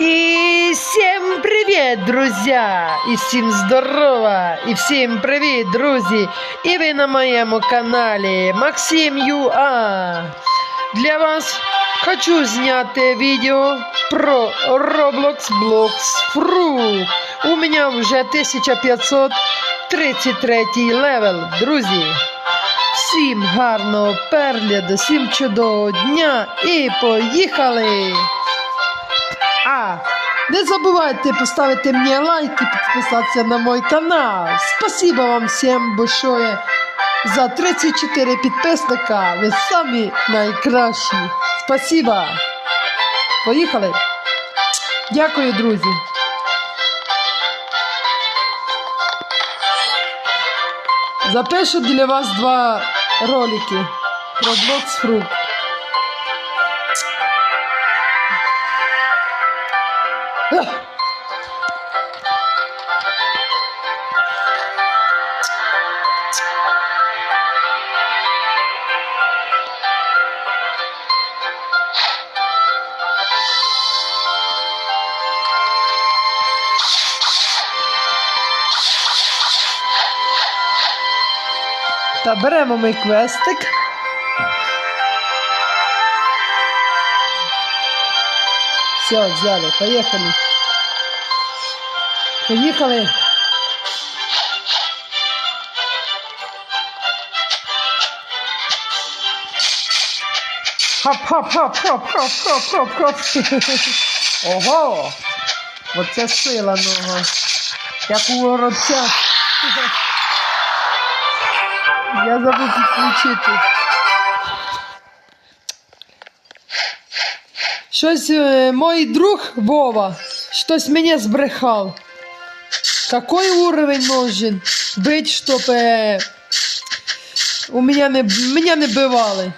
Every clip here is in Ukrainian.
И всем привет, друзья! І всім здорова! І всім привіт, друзі! І ви на моєму каналі Максим ЮА. Для вас хочу зняти відео про Roblox Blocks Fruit. У мене вже 1533 левел, друзі. Всім гарного перегляду, всім чудового дня і поїхали! А, не забывайте поставити мне лайк и подписаться на мой канал. Спасибо вам всем большое за 34 підписника. Ви самі найкращі. Спасибо. Поїхали. Дякую, друзі. Запишу для вас два ролики про Blox Fruit. Ugh. Та беремо ми квестик. Все, взяли, поїхали. Поїхали. Хоп-хоп-хоп-хоп-хоп-хоп-хоп. Ого! Оце сила нога. Як у воробця. Я забув підключити. Щось е, мой друг Вова, щось мені збрехав. Какой уровень нужен быть, чтобы у меня не, мене не бивали?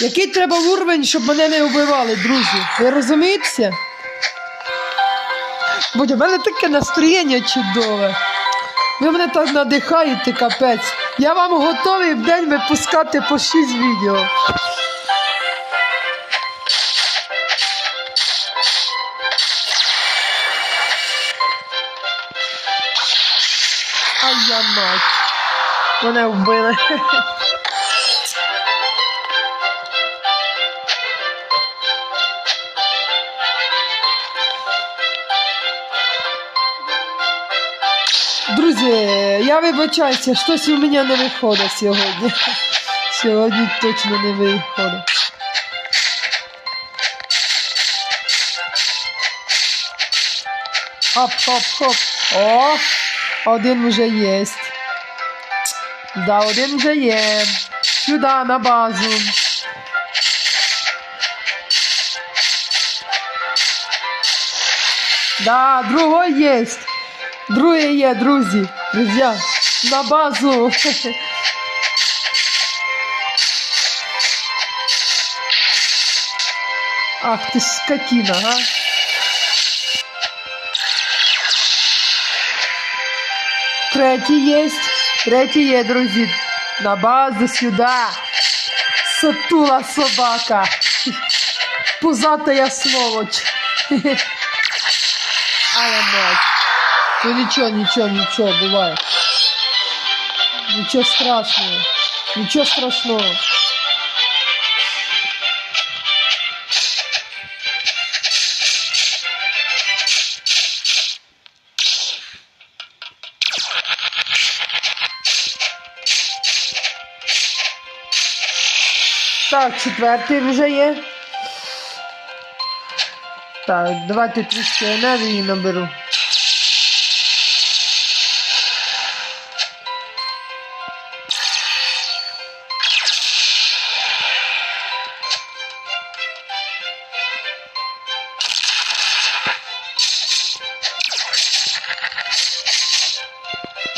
Який треба уровень, щоб мене не вбивали, друзі? Ви розумієте? Бо в мене таке настроєння чудове. Ви мене так надихаєте, капець. Я вам готовий в день випускати по 6 відео. А я мать. Мене вбили. Я вибачаюся, щось у мене не виходить сьогодні. Сьогодні точно не виходить. Хоп-хоп-хоп. О, один вже є. Да, один вже є. Сюди, на базу. Да, другой есть. Другий є, друзі. Друзі, на базу. Ах ти ж скотина, а. Третій є. Третій є, друзі. На базу сюди. Сатула собака. Пузатая сволочь. Але мать. Ну нічого, нічого, нічого, буває. Нічого страшного. Нічого страшного. Так, четвертий вже є. Так, давайте трішки енергії наберу.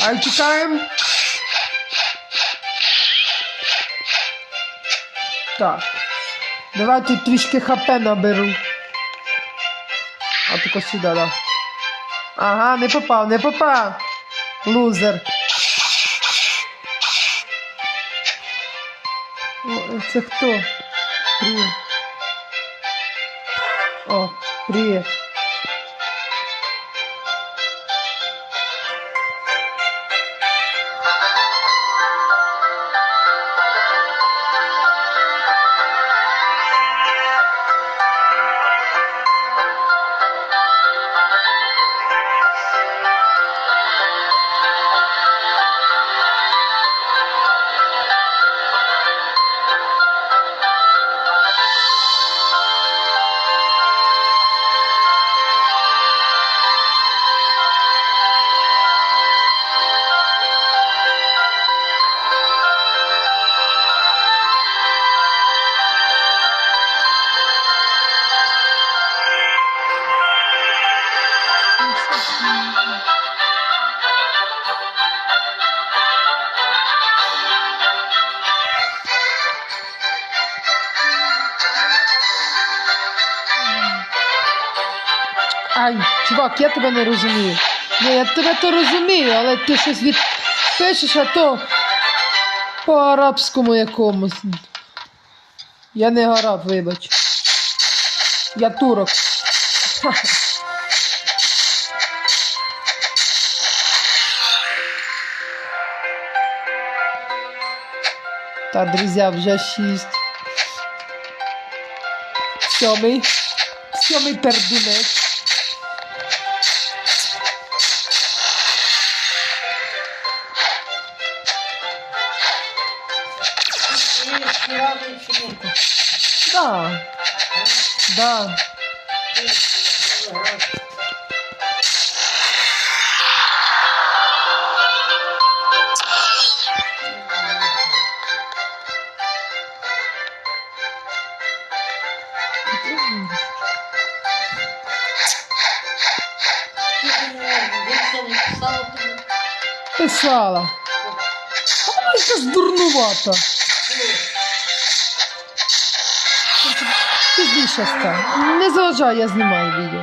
А тікаємо. Так. Давайте трішки хп наберу. А тако сюди, да. Ага, не попав, не попав. Лузер. О, це хто? Привіт. О, привіт. Чувак, я тебе не розумію. Ні, я тебе то розумію, але ти щось від... пишеш, а то по арабському якомусь. Я не араб, вибач. Я турок. Та, друзі, вже шість. Сьомий. Сьомий пердунець. Да. Да. Писала. А вона якась дурнувата. Пізніше став. Не заважай, я знімаю відео.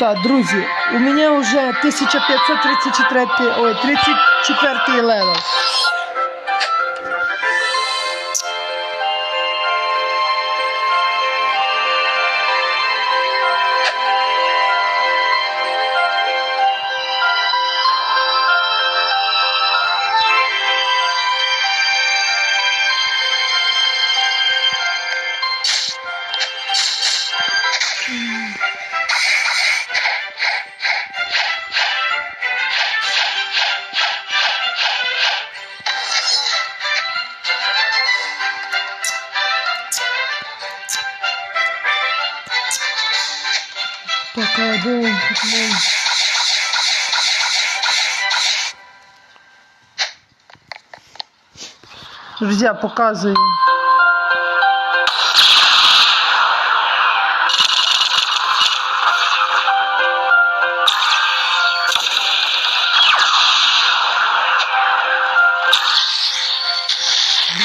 Так, друзі, у мене вже 1534, ой, 34 левел. Так, а де він тут мій? Друзья, показую.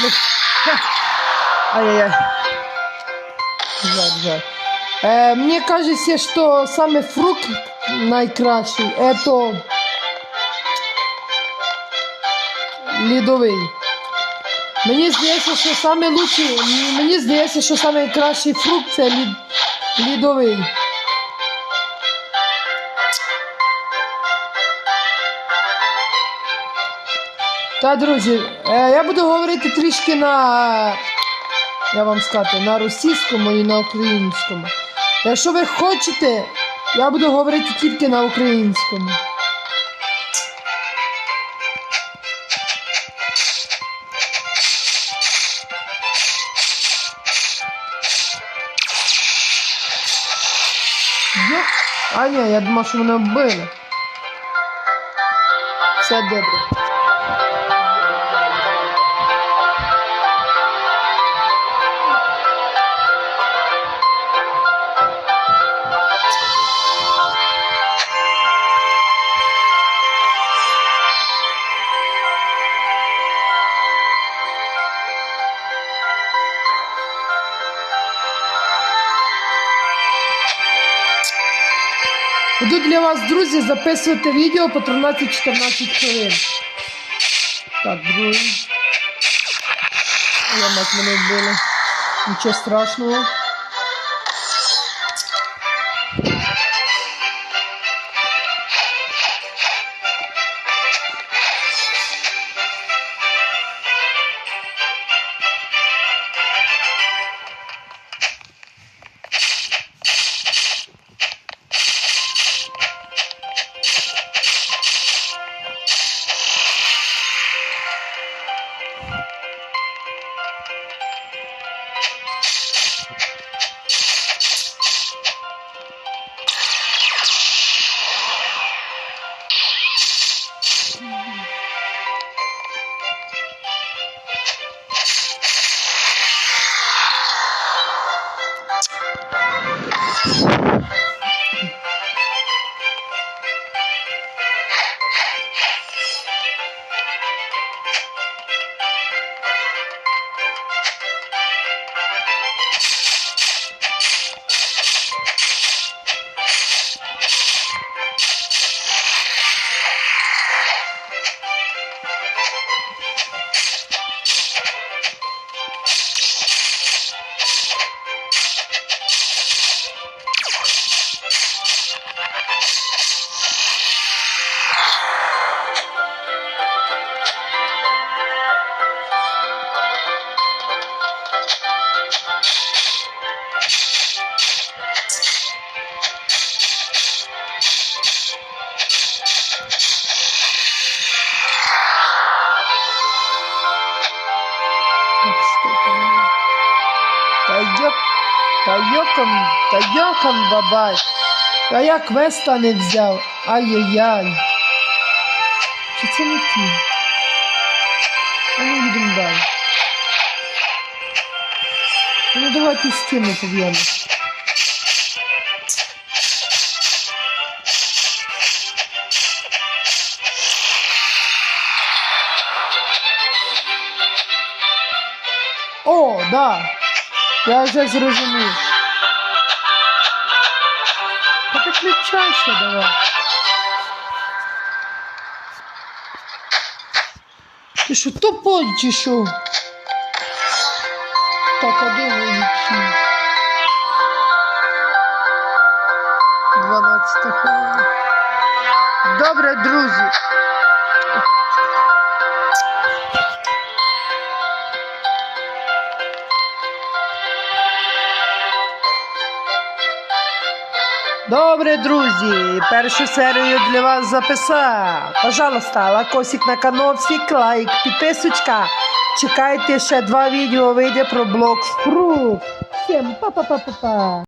Ну, ха. Ай-яй-яй. Жаль, жаль. Э, мне кажется, что самый фрукт найкращий это лідовий. Мені здається, що саме лучший, мені здається, що саме кращий фрукт це лід, лідовий. Та, друзі, е, я буду говорити трішки на, я вам скажу, на російському і на українському. Якщо ви хочете, я буду говорити тільки на українському. Йо. А ні, я думав, що мене вбили. Все добре. Буду для вас, друзі, записувати відео по 13-14 хвилин. Так, другий. Я мать мене вбили. Нічого страшного. Йоком бабай. А я квеста не взяв. Ай-яй-яй. Чи це не ті? А ну йдемо далі. Ну давайте з тими поб'ємо. О, да. Я вже зрозумів. Та підключайся давай. Ти що, тупой чи що? Так, а де вулиці? 12 Добре, друзі, першу серію для вас записав. Пожалуйста, лайкосик на каналчик, лайк, підписочка. Чекайте ще два відео вийде про блок Спрут. Всім па-па-па-па-па.